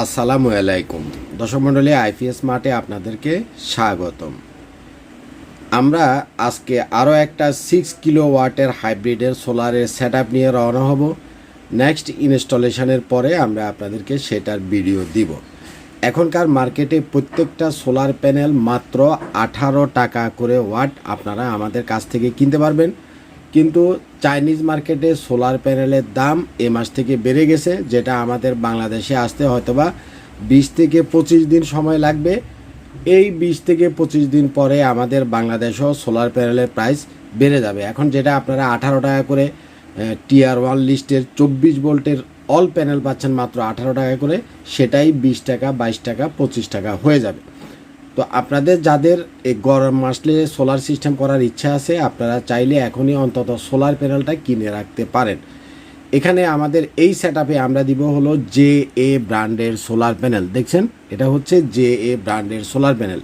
আসসালামু আলাইকুম। দর্শক মণ্ডলী, আইপিএস মার্টে আপনাদেরকে স্বাগতম। আমরা আজকে আরও একটা সিক্স কিলো ওয়াটের হাইব্রিডের সোলারের সেট নিয়ে রওনা হব। নেক্সট ইনস্টলেশনের পরে আমরা আপনাদেরকে সেটার ভিডিও দিব। এখনকার মার্কেটে প্রত্যেকটা সোলার প্যানেল মাত্র আঠারো টাকা করে ওয়াট আপনারা আমাদের কাছ থেকে কিনতে পারবেন। কিন্তু চাইনিজ মার্কেটে সোলার প্যানেলের দাম এ মাস থেকে বেড়ে গেছে, যেটা আমাদের বাংলাদেশে আসতে হয়তোবা বিশ থেকে পঁচিশ দিন সময় লাগবে। এই বিশ থেকে পঁচিশ দিন পরে আমাদের বাংলাদেশেও সোলার প্যানেলের প্রাইস বেড়ে যাবে। এখন যেটা আপনারা আঠারো টাকা করে টিআর ওয়ান লিস্টের চব্বিশ ভোল্টের অল প্যানেল পাচ্ছেন মাত্র আঠারো টাকা করে, সেটাই বিশ টাকা, বাইশ টাকা, পঁচিশ টাকা হয়ে যাবে। তো আপনাদের যাদের এই গরম আসলে সোলার সিস্টেম করার ইচ্ছা আছে, আপনারা চাইলে এখনই অন্তত সোলার প্যানেলটা কিনে রাখতে পারেন। এখানে আমাদের এই সেট আমরা দিব হলো জে এ ব্র্যান্ডের সোলার প্যানেল দেখছেন? এটা হচ্ছে জে এ ব্র্যান্ডের সোলার প্যানেল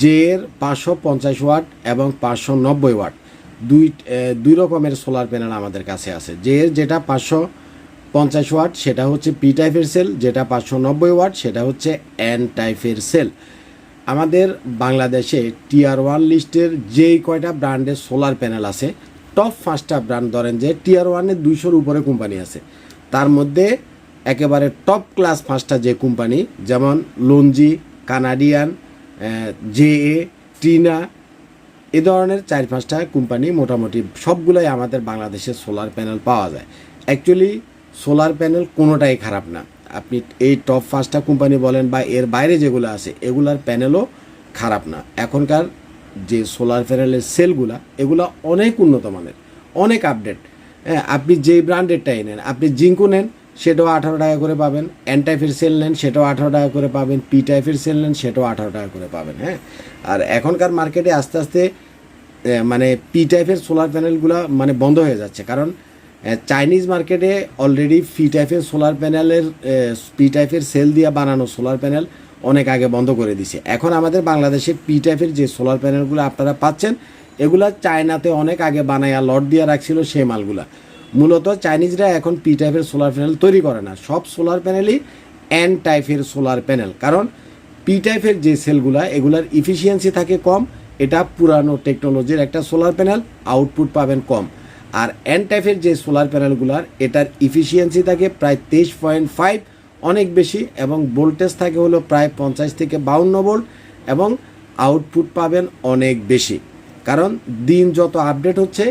জে এর পাঁচশো পঞ্চাশ ওয়াট এবং পাঁচশো নব্বই ওয়াট। দুই দুই রকমের সোলার প্যানেল আমাদের কাছে আছে। জে এর যেটা পাঁচশো পঞ্চাশ ওয়াট, সেটা হচ্ছে পি টাইপের সেল যেটা পাঁচশো নব্বই ওয়াট, সেটা হচ্ছে এন টাইপের সেল আমাদের বাংলাদেশে টিআর ওয়ান লিস্টের যেই কয়টা ব্র্যান্ডের সোলার প্যানেল আছে টপ পাঁচটা ব্র্যান্ড ধরেন যে টিয়ার ওয়ানের দুইশোর উপরে কোম্পানি আছে। তার মধ্যে একেবারে টপ ক্লাস পাঁচটা যে কোম্পানি যেমন Longi Canadian J A Trina এ ধরনের চার পাঁচটা কোম্পানি মোটামুটি সবগুলোই আমাদের বাংলাদেশে সোলার প্যানেল পাওয়া যায়। অ্যাকচুয়ালি সোলার প্যানেল কোনোটাই খারাপ না। আপনি এই টপ পাঁচটা কোম্পানি বলেন বা এর বাইরে যেগুলো আছে, এগুলার প্যানেলও খারাপ না। এখনকার যে সোলার প্যানেলের সেলগুলা এগুলো অনেক উন্নত মানের, অনেক আপডেট হ্যাঁ আপনি যেই ব্র্যান্ডেরটাই নেন, আপনি জিঙ্কু নেন, সেটাও আঠারো টাকা করে পাবেন। এন টাইপের সেল নেন, সেটাও আঠারো টাকা করে পাবেন। পি টাইপের সেল নেন, সেটাও আঠারো টাকা করে পাবেন হ্যাঁ। আর এখনকার মার্কেটে আস্তে আস্তে মানে পি টাইপের সোলার প্যানেলগুলো মানে বন্ধ হয়ে যাচ্ছে। কারণ চাইনিজ মার্কেটে অলরেডি ফি টাইপের সোলার প্যানেলের পি টাইপের সেল দিয়ে বানানো সোলার প্যানেল অনেক আগে বন্ধ করে দিছে। এখন আমাদের বাংলাদেশে পি টাইপের যে সোলার প্যানেলগুলো আপনারা পাচ্ছেন, এগুলা চায়নাতে অনেক আগে বানায়া লট দিয়ে রাখছিল সেই মালগুলা। মূলত চাইনিজরা এখন পি টাইপের সোলার প্যানেল তৈরি করে না। সব সোলার প্যানেলই এন টাইপের সোলার প্যানেল কারণ পি টাইপের যে সেলগুলা এগুলার ইফিসিয়েন্সি থাকে কম, এটা পুরানো টেকনোলজির একটা সোলার প্যানেল আউটপুট পাবেন কম। আর এন টাইপের যে সোলার প্যানেলগুলার এটার ইফিসিয়েন্সি থাকে প্রায় তেইশ পয়েন্ট ফাইভ অনেক বেশি, এবং ভোল্টেজ থাকে হলো প্রায় পঞ্চাশ থেকে বাউন্ন ভোল্ট এবং আউটপুট পাবেন অনেক বেশি। কারণ দিন যত আপডেট হচ্ছে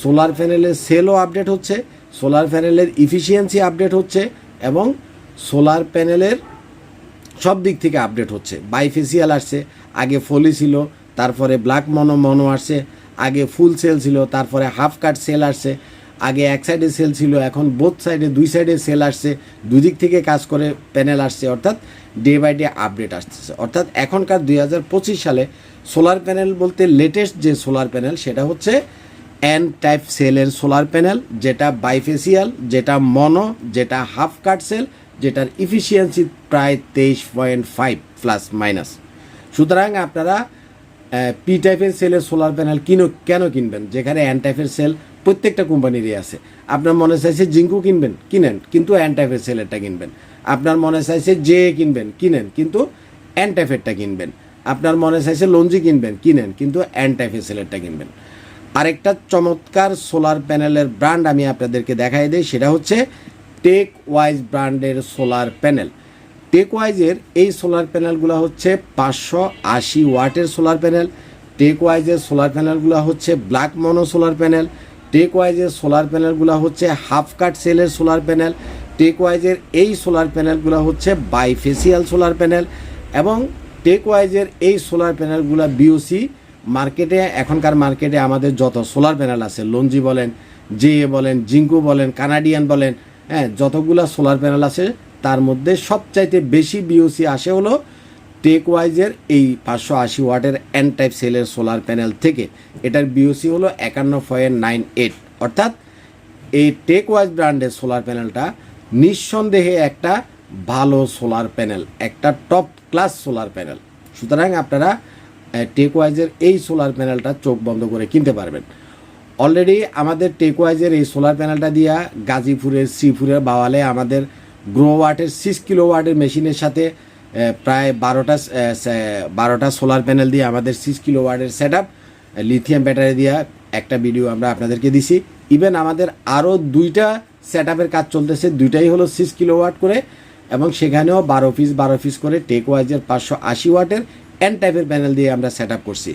সোলার প্যানেলের সেলও আপডেট হচ্ছে সোলার প্যানেলের ইফিসিয়েন্সি আপডেট হচ্ছে, এবং সোলার প্যানেলের সব দিক থেকে আপডেট হচ্ছে। বাইফেসিয়াল আসছে, আগে ফলি ছিল, তারপরে ব্ল্যাক মনো মনো আসছে আগে ফুল সেল ছিল, তারপরে হাফ কাট সেল আসছে, আগে এক সাইডে সেল ছিল, এখন বোথ সাইডে দুই সাইডে সেল আসছে দুই দিক থেকে কাজ করে প্যানেল আসছে, অর্থাৎ ডে বাই ডে আপডেট আসতেছে। অর্থাৎ এখনকার দুই হাজার পঁচিশ সালে সোলার প্যানেল বলতে লেটেস্ট যে সোলার প্যানেল সেটা হচ্ছে এন টাইপ সেলের সোলার প্যানেল যেটা বাইফেসিয়াল যেটা মনো যেটা হাফ কাট সেল যেটার ইফিসিয়েন্সি প্রায় তেইশ পয়েন্ট ফাইভ প্লাস মাইনাস সুতরাং আপনারা পি টাইপের সেলের সোলার প্যানেল কিনো, কেন কিনবেন? যেখানে অ্যান টাইপের সেল প্রত্যেকটা কোম্পানিরই আছে। আপনার মনে চাইছে জিঙ্কু কিনবেন? কিনেন। কিন্তু অ্যান টাইপের সেলেরটা কিনবেন। আপনার মনে চাইছে জে কিনবেন? কিনেন। কিন্তু অ্যান টাইপেরটা কিনবেন। আপনার মনে চাইছে লঞ্জি কিনবেন? কিনেন। কিন্তু অ্যান টাইপের সেলেরটা কিনবেন। আরেকটা চমৎকার সোলার প্যানেলের ব্র্যান্ড আমি আপনাদেরকে দেখাই দিই, সেটা হচ্ছে টেক ওয়াইজ ব্র্যান্ডের সোলার প্যানেল টেকওয়াইজের এই সোলার প্যানেলগুলো হচ্ছে পাঁচশো আশি ওয়াটের সোলার প্যানেল টেকওয়াইজের সোলার প্যানেলগুলো হচ্ছে ব্ল্যাক মনো সোলার প্যানেল টেকওয়াইজের সোলার প্যানেলগুলো হচ্ছে হাফ কাট সেলের সোলার প্যানেল টেকওয়াইজের এই সোলার প্যানেলগুলো হচ্ছে বাইফেসিয়াল সোলার প্যানেল এবং টেকওয়াইজের এই সোলার প্যানেলগুলো বিওসি মার্কেটে এখনকার মার্কেটে আমাদের যত সোলার প্যানেল আছে লঞ্জি বলেন জে বলেন জিঙ্কু বলেন কানাডিয়ান বলেন হ্যাঁ যতগুলা সোলার প্যানেল আছে তার মধ্যে সবচাইতে বেশি বিওসি আসে হলো টেকওয়াইজের এই পাঁচশো আশি ওয়াটের এন টাইপ সেলের সোলার প্যানেল থেকে। এটার বিওসি হলো একান্ন পয়েন্ট নাইন এইট। অর্থাৎ এই টেকওয়াইজ ব্র্যান্ডের সোলার প্যানেলটা নিঃসন্দেহে একটা ভালো সোলার প্যানেল একটা টপ ক্লাস সোলার প্যানেল সুতরাং আপনারা টেকওয়াইজের এই সোলার প্যানেলটা চোখ বন্ধ করে কিনতে পারবেন। অলরেডি আমাদের টেকওয়াইজের এই সোলার প্যানেলটা দিয়া গাজীপুরের, শ্রীপুরের বাওয়ালে আমাদের গ্রো ওয়াটের সিক্স কিলো ওয়াটের মেশিনের সাথে প্রায় বারোটা বারোটা সোলার প্যানেল দিয়ে আমাদের সিক্স কিলো ওয়াটের সেট আপ লিথিয়াম ব্যাটারি দিয়ে একটা ভিডিও আমরা আপনাদেরকে দিছি। ইভেন আমাদের আরও দুইটা সেট আপের কাজ চলতেছে, দুইটাই হলো সিক্স কিলো ওয়াট করে, এবং সেখানেও বারো পিস বারো পিস করে টেক ওয়াইজের পাঁচশো আশি ওয়াটের এন টাইপের প্যানেল দিয়ে আমরা সেট আপ করছি।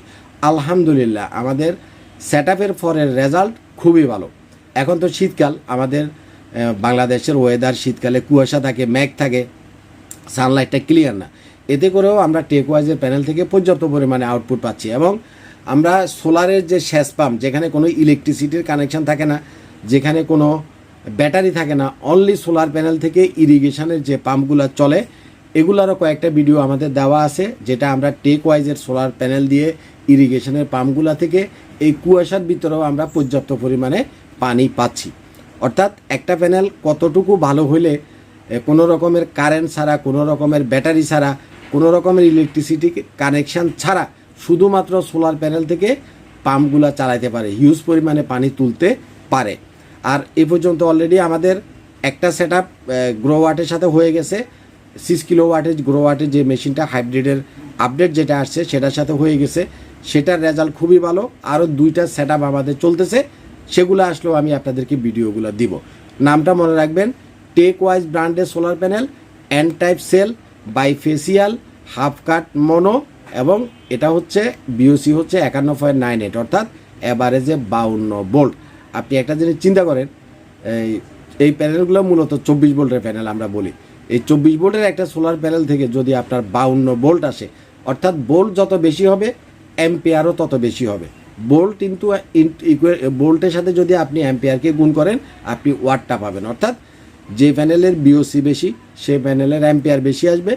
আলহামদুলিল্লাহ, আমাদের সেট আপের পরের রেজাল্ট খুবই ভালো। এখন তো শীতকাল, আমাদের বাংলাদেশের ওয়েদার শীতকালে কুয়াশা থাকে, মেঘ থাকে সানলাইটটা ক্লিয়ার না। এতে করেও আমরা টেক ওয়াইজের প্যানেল থেকে পর্যাপ্ত পরিমাণে আউটপুট পাচ্ছি এবং আমরা সোলারের যে শেষ পাম্প যেখানে কোনো ইলেকট্রিসিটির কানেকশন থাকে না, যেখানে কোনো ব্যাটারি থাকে না অনলি সোলার প্যানেল থেকে ইরিগেশনের যে পাম্পগুলো চলে, এগুলারও কয়েকটা ভিডিও আমাদের দেওয়া আছে, যেটা আমরা টেক ওয়াইজের সোলার প্যানেল দিয়ে ইরিগেশনের পাম্পগুলো থেকে এই কুয়াশার ভিতরেও আমরা পর্যাপ্ত পরিমাণে পানি পাচ্ছি। অর্থাৎ একটা প্যানেল কতটুকু ভালো হলে কোনো রকমের কারেন্ট ছাড়া, কোনো রকমের ব্যাটারি ছাড়া, কোনো রকমের ইলেকট্রিসিটি কানেকশান ছাড়া শুধুমাত্র সোলার প্যানেল থেকে পাম্পগুলো চালাতে পারে হিউজ পরিমাণে পানি তুলতে পারে। আর এ পর্যন্ত অলরেডি আমাদের একটা সেট আপ গ্রো ওয়াটের সাথে হয়ে গেছে। সিক্স কিলো ওয়াটের গ্রো ওয়াটের যে মেশিনটা হাইব্রিডের আপডেট যেটা আসছে, সেটার সাথে হয়ে গেছে। সেটার রেজাল্ট খুবই ভালো। আরও দুইটা সেট আমাদের চলতেছে। সেগুলো আসলেও আমি আপনাদেরকে ভিডিওগুলো দিব। নামটা মনে রাখবেন টেক ওয়াইজ ব্র্যান্ডের solar panel N type cell bifacial half cut mono এবং এটা হচ্ছে বিওসি হচ্ছে একান্ন পয়েন্ট নাইন এইট অর্থাৎ অ্যাভারেজে বাউন্ন বোল্ট আপনি একটা জিনিস চিন্তা করেন, এই এই প্যানেলগুলো মূলত চব্বিশ বোল্টের প্যানেল আমরা বলি। এই চব্বিশ ভোল্টের একটা সোলার প্যানেল থেকে যদি আপনার বাউন্ন বোল্ট আসে, অর্থাৎ বোল্ট যত বেশি হবে অ্যাম্পিয়ারও তত বেশি হবে। বোল্ট কিন্তু বোল্টের সাথে যদি আপনি অ্যাম্পিয়ারকে গুণ করেন, আপনি ওয়াটটা পাবেন। অর্থাৎ যে প্যানেলের বিওসি বেশি সেই প্যানেলের অ্যাম্পিয়ার বেশি আসবে।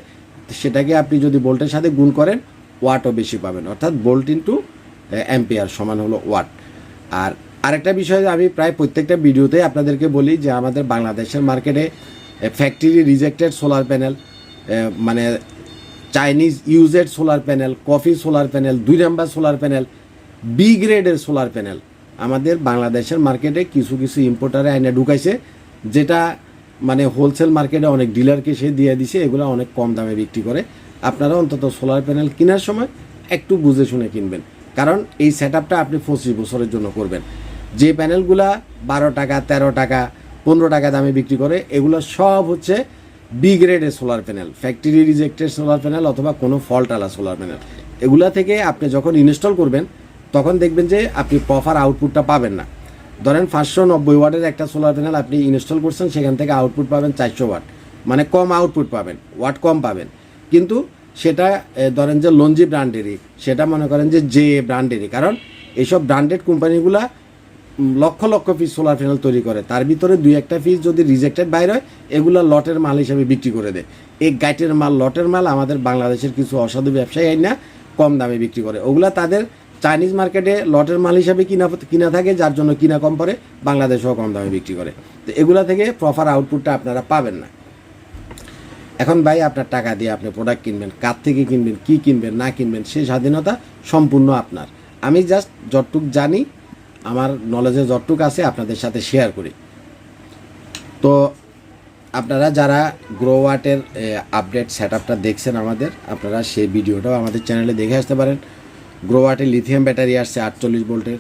সেটাকে আপনি যদি ভোল্টের সাথে গুণ করেন, ওয়াটও বেশি পাবেন। অর্থাৎ ভোল্ট ইন্টু অ্যাম্পিয়ার সমান হলো ওয়াট। আর আরেকটা বিষয় আমি প্রায় প্রত্যেকটা ভিডিওতে আপনাদেরকে বলি যে আমাদের বাংলাদেশের মার্কেটে ফ্যাক্টরি রিজেক্টেড সোলার প্যানেল মানে Chinese used solar panel copy solar panel দুই নাম্বার সোলার প্যানেল বি গ্রেডের সোলার প্যানেল আমাদের বাংলাদেশের মার্কেটে কিছু কিছু ইম্পোর্টারে আইনে ঢুকাইছে, যেটা মানে হোলসেল মার্কেটে অনেক ডিলারকে সে দিয়ে দিছে, এগুলো অনেক কম দামে বিক্রি করে। আপনারা অন্তত সোলার প্যানেল কেনার সময় একটু বুঝে শুনে কিনবেন। কারণ এই সেট আপনি পঁচিশ বছরের জন্য করবেন। যে প্যানেলগুলা বারো টাকা, তেরো টাকা, পনেরো টাকা দামে বিক্রি করে, এগুলো সব হচ্ছে বি গ্রেডের solar panel factory rejected solar panel অথবা কোনো ফল্ট আলা সোলার প্যানেল এগুলা থেকে আপনি যখন ইনস্টল করবেন তখন দেখবেন যে আপনি প্রপার আউটপুটটা পাবেন না। ধরেন পাঁচশো নব্বই ওয়াটের একটা সোলার প্যানেল আপনি ইনস্টল করছেন, সেখান থেকে আউটপুট পাবেন চারশো ওয়াট। মানে কম আউটপুট পাবেন, ওয়াট কম পাবেন। কিন্তু সেটা ধরেন যে লঞ্জি ব্র্যান্ডেরই সেটা মনে করেন যে জে ব্র্যান্ডেরই কারণ এইসব branded কোম্পানিগুলা lakh lakh piece solar panel তৈরি করে। তার ভিতরে দুই একটা পিস যদি রিজেক্টেড বাইর হয়, এগুলো লটের মাল হিসেবে বিক্রি করে দেয়। এই গাইটের মাল, লটের মাল আমাদের বাংলাদেশের কিছু অসাধু ব্যবসায়ী না কম দামে বিক্রি করে। ওগুলা তাদের চাইনিজ মার্কেটে লটের মাল হিসাবে কিনা কিনা থাকে, যার জন্য কিনা কম পড়ে, বাংলাদেশেও কম দামে বিক্রি করে। তো এগুলা থেকে প্রপার আউটপুটটা আপনারা পাবেন না। এখন ভাই আপনার টাকা দিয়ে আপনি প্রোডাক্ট কিনবেন, কার থেকে কিনবেন, কি কিনবেন, না কিনবেন সেই স্বাধীনতা সম্পূর্ণ আপনার। আমি জাস্ট যতটুক জানি, আমার নলেজে যতটুক আছে, আপনাদের সাথে শেয়ার করি। তো আপনারা যারা গ্রো ওয়াটের আপডেট সেট আপটা দেখছেন আমাদের, আপনারা সেই ভিডিওটাও আমাদের চ্যানেলে দেখে আসতে পারেন। গ্রো ওয়াটের লিথিয়াম ব্যাটারি আসছে আটচল্লিশ ভোল্টের।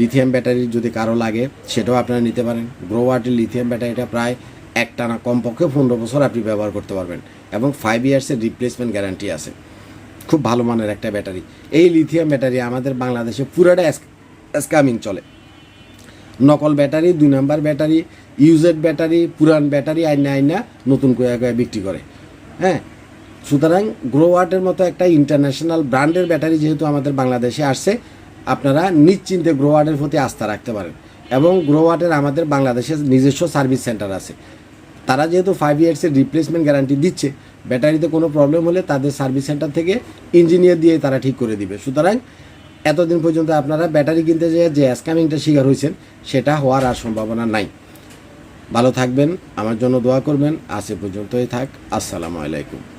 লিথিয়াম ব্যাটারি যদি কারও লাগে, সেটাও আপনারা নিতে পারেন। গ্রো ওয়াটের লিথিয়াম ব্যাটারিটা প্রায় একটানা কমপক্ষে পনেরো বছর আপনি ব্যবহার করতে পারবেন এবং ফাইভ ইয়ার্সের রিপ্লেসমেন্ট গ্যারান্টি আছে। খুব ভালো মানের একটা ব্যাটারি এই লিথিয়াম ব্যাটারি আমাদের বাংলাদেশে পুরাটা স্ক্যামিং চলে। নকল ব্যাটারি দুই নাম্বার ব্যাটারি ইউজেড ব্যাটারি পুরান ব্যাটারি আইনা আইনা নতুন করে বিক্রি করে। হ্যাঁ? সুতরাং গ্রো ওয়াটের মতো একটা ইন্টারন্যাশনাল ব্র্যান্ডের ব্যাটারি যেহেতু আমাদের বাংলাদেশে আসছে, আপনারা নিশ্চিন্তে গ্রো ওয়াটের প্রতি আস্থা রাখতে পারেন। এবং গ্রো ওয়াটের আমাদের বাংলাদেশের নিজস্ব সার্ভিস সেন্টার আছে। তারা যেহেতু ফাইভ ইয়ার্সের রিপ্লেসমেন্ট গ্যারান্টি দিচ্ছে ব্যাটারিতে কোনো প্রবলেম হলে তাদের সার্ভিস সেন্টার থেকে ইঞ্জিনিয়ার দিয়ে তারা ঠিক করে দিবে। সুতরাং এতদিন পর্যন্ত আপনারা ব্যাটারি কিনতে যেয়ে যে স্ক্যামিংটা শিকার হয়েছেন, সেটা হওয়ার আর সম্ভাবনা নাই। ভালো থাকবেন, আমার জন্য দোয়া করবেন, আজ পর্যন্তই থাক। আসসালামু আলাইকুম।